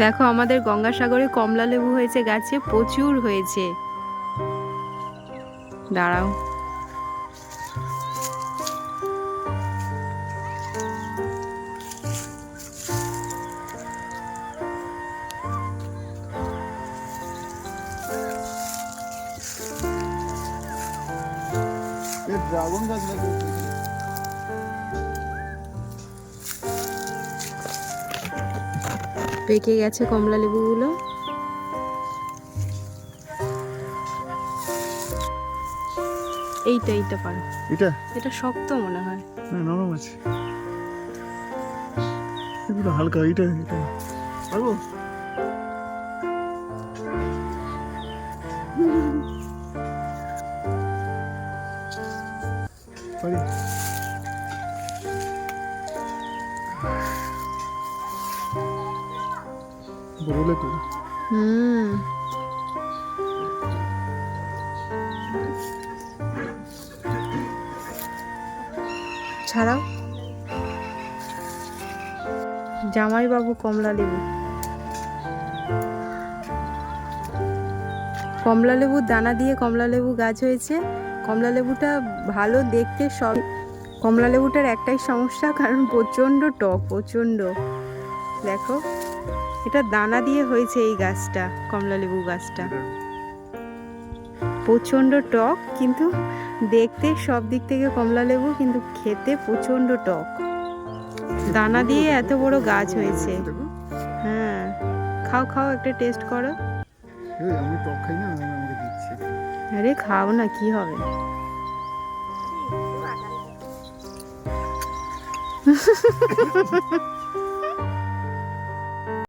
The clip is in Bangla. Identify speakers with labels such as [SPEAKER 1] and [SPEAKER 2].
[SPEAKER 1] দেখো আমাদের গঙ্গাসাগরে কমলা লেবু হয়েছে গাছে প্রচুর হয়েছে। দাঁড়াও।
[SPEAKER 2] ড্রাগন গাছ
[SPEAKER 1] পেকে গেছে কমলা লেবুগুলো। এইটা এইটা পারো।
[SPEAKER 2] এটা
[SPEAKER 1] এটা শক্ত মনে হয়।
[SPEAKER 2] না নরম আছে। এগুলো হালকা এটা এটা পারব? পারি? বলে তো।
[SPEAKER 1] হুম। ছাড়াও। জামাইবাবু কমলা লেবু কমলা লেবুর দানা দিয়ে কমলা লেবু গাছ হয়েছে। কমলা লেবুটা ভালো দেখতে সব কমলা লেবুটার একটাই সমস্যা, কারণ প্রচণ্ড টক, প্রচণ্ড। দেখো। এটা দানা দিয়ে হয়েছে এই গাছটা কমলা লেবু গাছটা। প্রচণ্ড টক কিন্তু দেখতে সব দিক থেকে কমলা লেবু কিন্তু খেতে প্রচণ্ড টক। দানা দিয়ে এত বড় গাছ হয়েছে। হ্যাঁ খাও খাও একটা টেস্ট করো।
[SPEAKER 2] আমি টক খাই না আমি আমাকে দিচ্ছি।
[SPEAKER 1] আরে খাও না কি হবে?